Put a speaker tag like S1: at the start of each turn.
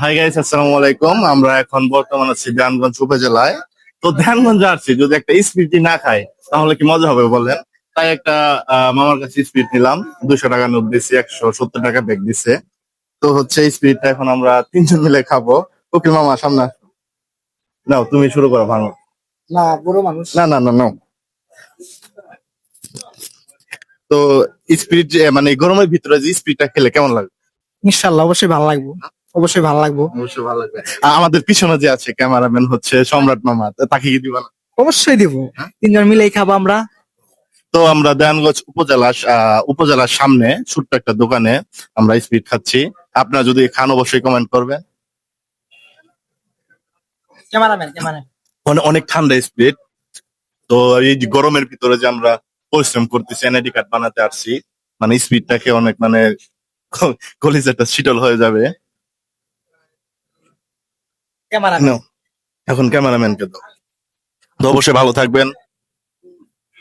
S1: Hi guys আসসালামু আলাইকুম। আমরা এখন বর্তমানে আছি ধ্যানগঞ্জ উপজেলায়। তো ধ্যানগঞ্জ আসছি যদি একটা স্পিডটি না খাই তাহলে কি মজা হবে বলেন? তাই একটা মামার কাছে স্পিড নিলাম। দুশো টাকা নোট দিছি একশো সত্তর টাকা ব্যাগ দিছে। তো হচ্ছে স্পিডটা এখন আমরা তিনজন মিলে খাব। ওকে মামা সামনে নাও তুমি শুরু করো ভাঙো
S2: না বড় মানুষ।
S1: না না না নাও। তো স্পিড মানে গরমের ভিতরে যে স্পিডটা খেলে কেমন লাগবে
S2: ইনশাল্লাহ অবশ্যই ভালো লাগবো। অবশ্যই ভালো লাগবো।
S1: অবশ্যই ভালো লাগবে। আমাদের পিছনে যে আছে ক্যামেরাম্যান হচ্ছে সম্রাট মামা তাকে কি দিবা না?
S2: অবশ্যই দিব।
S1: হ্যাঁ?
S2: তিনজন মিলেই খাব আমরা।
S1: তো আমরা দেয়ানগঞ্জ উপজেলা উপজেলার সামনে ছোট্ট একটা দোকানে আমরা স্পিড খাচ্ছি। আপনারা যদি খান অবশ্যই কমেন্ট করবেন।
S2: ক্যামেরাম্যান ক্যামেরা
S1: অনে- অনেক ঠান্ডা স্পিড। তো এই যে গরমের ভিতরে যে আমরা পরিশ্রম করতেছি এনআইডি কার্ড বানাতে আসছি মানে স্পিডটাকে অনেক মানে কলিজাটা শীতল হয়ে যাবে।
S2: ক্যামেরাম্যান।
S1: এখন ক্যামেরাম্যানকে দাও। তো অবশ্যই ভালো থাকবেন।